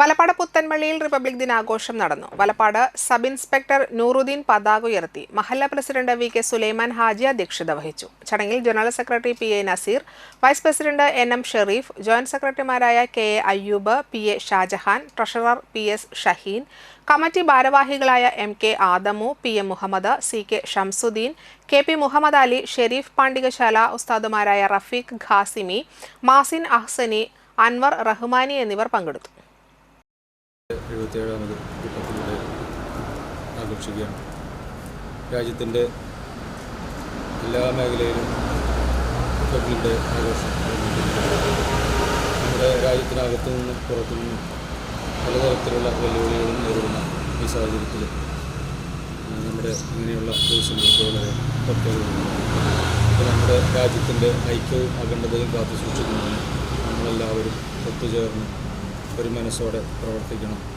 Valappad പുത്തൻപള്ളിയിൽ republic ദിനാഘോഷം നടന്നു. Valappad sub inspector Nooruddeen പതാക ഉയർത്തി. മഹല്ല president V K Sulaiman Haji അധ്യക്ഷത വഹിച്ചു. ചടങ്ങിൽ general secretary P A Naseer vice president N M Sherif joint സെക്രട്ടറിമാരായ K A Ayyub P A Shajahan treasurer P S Shaheen committee ഭാരവാഹികളായ M K Adamu P M Muhammad C K Shamsuddin K P Muhammad Ali Sherif Pandikasala ഉസ്താദുമാരായ Rafeeq Qasimi Mazin Ahsani Anwar Rahmani എന്നിവർ പങ്കെടുത്തു. എഴുപത്തേഴാമത് ഘട്ടത്തിലൂടെ ആഘോഷിക്കുകയാണ്. രാജ്യത്തിന്റെ എല്ലാ മേഖലയിലും റിപ്പബ്ലിക്കിന്റെ ആഘോഷം നമ്മുടെ രാജ്യത്തിനകത്തു നിന്നും പുറത്തു നിന്നും പലതരത്തിലുള്ള വെല്ലുവിളികളും നേരിടുന്ന ഈ സാഹചര്യത്തിൽ നമ്മുടെ ഇങ്ങനെയുള്ള ദിവസങ്ങൾക്ക് വളരെ പ്രത്യേകതയുണ്ട്. നമ്മുടെ രാജ്യത്തിന്റെ ഐക്യവും അഖണ്ഡതയും കാത്തു സൂക്ഷിക്കുന്നതിന് നമ്മളെല്ലാവരും ഒത്തുചേർന്ന് ഒരു മനസ്സോടെ പ്രവർത്തിക്കണം.